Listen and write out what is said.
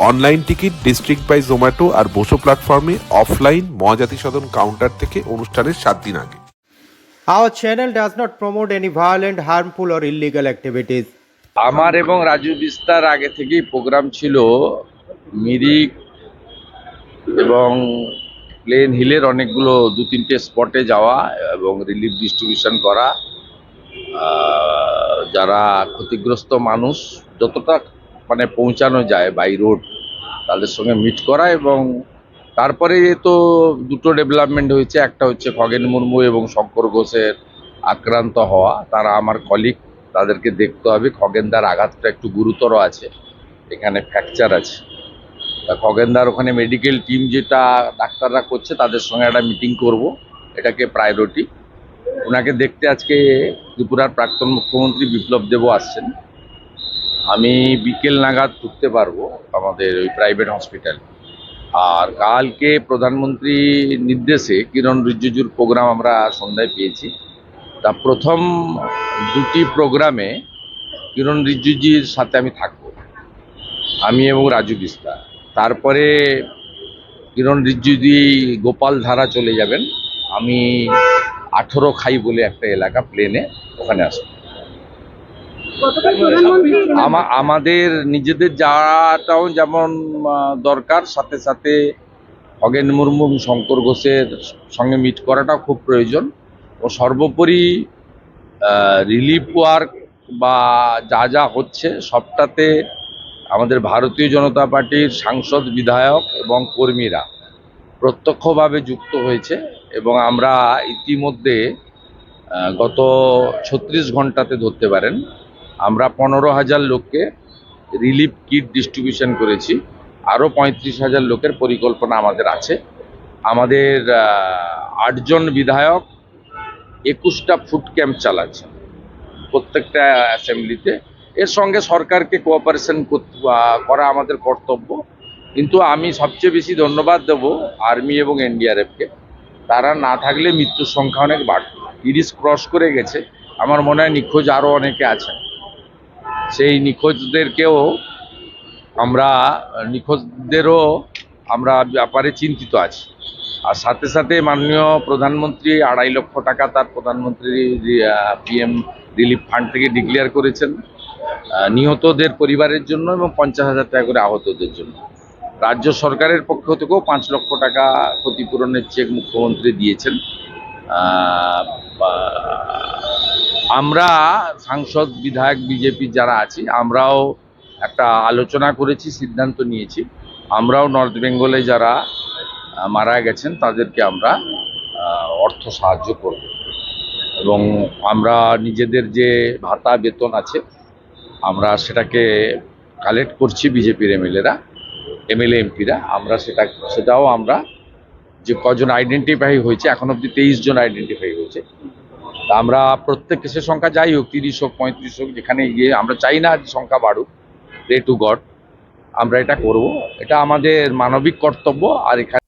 Online ticket district by Zomato আর বসো প্ল্যাটফর্মে offline Mahajati সদন counter থেকে অনুষ্ঠানের সাত দিন আগে Our channel does not promote any violent, harmful, or illegal activities. আমার এবং রাজু বিস্তার আগে থেকেই প্রোগ্রাম ছিল মিরিক এবং প্লেন হিলের অনেকগুলো দু তিনটে স্পটে যাওয়া এবং রিলিফ ডিস্ট্রিবিউশন করা আহ, যারা ক্ষতিগ্রস্ত মানুষ যতটা মানে পৌঁছানো যায় বাই রোড তাদের সঙ্গে মিট করা এবং তারপরে তো দুটো ডেভেলপমেন্ট হয়েছে, একটা হচ্ছে খগেন মুর্মু এবং শঙ্কর ঘোষের আক্রান্ত হওয়া। তারা আমার কলিগ তাদেরকে দেখতে হবে। খগেনদার আঘাতটা একটু গুরুতর আছে, এখানে ফ্র্যাকচার আছে। তা খগেনদার ওখানে মেডিকেল টিম যেটা ডাক্তাররা করছে, তাদের সঙ্গে একটা মিটিং করব। এটাকে প্রায়োরিটি ওনাকে দেখতে আজকে ত্রিপুরার প্রাক্তন মুখ্যমন্ত্রী বিপ্লব দেবও আসছেন। আমি বিকেল নাগাদ ঢুকতে পারব আমাদের ওই প্রাইভেট হসপিটাল আর কালকে প্রধানমন্ত্রী নির্দেশে কিরণ রিজিজুর প্রোগ্রাম আমরা সন্ধ্যায় পেয়েছি। তা প্রথম দুটি প্রোগ্রামে কিরণ রিজিজুর সাথে আমি থাকব। আমি এবং রাজু বিস্তার তারপরে কিরণ রিজিজুদি গোপাল ধারা চলে যাবেন। আমি আঠেরো খাই বলে একটা এলাকা প্লেনে ওখানে আসব। আমাদের নিজেদের যাওয়াটাও যেমন দরকার, সাথে সাথে খগেন মুর্মু, শঙ্কর ঘোষের সঙ্গে মিট করাটাও খুব প্রয়োজন। ও সর্বোপরি রিলিফ ওয়ার্ক বা যা যা হচ্ছে সবটাতে আমাদের ভারতীয় জনতা পার্টির সাংসদ, বিধায়ক এবং কর্মীরা প্রত্যক্ষভাবে যুক্ত হয়েছে এবং আমরা ইতিমধ্যে গত ছত্রিশ ঘন্টাতে ধরতে পারেন। আমরা পনেরো হাজার লোককে রিলিফ কিট ডিস্ট্রিবিউশন করেছি। আরও পঁয়ত্রিশ হাজার লোকের পরিকল্পনা আমাদের আছে। আমাদের আটজন বিধায়ক একুশটা ফুড ক্যাম্প চালাচ্ছে প্রত্যেকটা অ্যাসেম্বলিতে। এর সঙ্গে সরকারকে কোঅপারেশন করা আমাদের কর্তব্য। কিন্তু আমি সবচেয়ে বেশি ধন্যবাদ দেব আর্মি এবং এনডিআরএফকে। তারা না থাকলে মৃত্যুর সংখ্যা অনেক বাড়ত। তিরিশ ক্রস করে গেছে। আমার মনে হয় নিখোঁজ আরও অনেকে আছেন। সেই নিখোঁজদেরকেও আমরা, নিখোঁজদেরও আমরা ব্যাপারে চিন্তিত আছি। আর সাথে সাথে মাননীয় প্রধানমন্ত্রী, আড়াই লক্ষ টাকা তার প্রধানমন্ত্রী পিএম রিলিফ ফান্ড থেকে ডিক্লেয়ার করেছেন নিহতদের পরিবারের জন্য এবং পঞ্চাশ হাজার টাকা করে আহতদের জন্য। রাজ্য সরকারের পক্ষ থেকেও পাঁচ লক্ষ টাকা ক্ষতিপূরণের চেক মুখ্যমন্ত্রী দিয়েছেন। আমরা সাংসদ, বিধায়ক, বিজেপি যারা আছি, আমরাও একটা আলোচনা করেছি, সিদ্ধান্ত নিয়েছি। আমরাও নর্থ বেঙ্গলে যারা মারা গেছেন, তাদেরকে আমরা অর্থ সাহায্য করব। এবং আমরা নিজেদের যে ভাতা, বেতন আছে, আমরা সেটাকে কালেক্ট করছি বিজেপির এমএলএরা, এমএলএ, এমপিরা। আমরা সেটা, সেটাও আমরা যে কজন আইডেন্টিফাই হয়েছে, এখন অব্দি তেইশ জন আইডেন্টিফাই হয়েছে। তা আমরা প্রত্যেক কেসের সংখ্যা যাই হোক, তিরিশ হোক, পঁয়ত্রিশ হোক, যেখানে গিয়ে আমরা চাই না সংখ্যা বাড়ুক রে টু গড আমরা এটা করব। এটা আমাদের মানবিক কর্তব্য, আর এখানে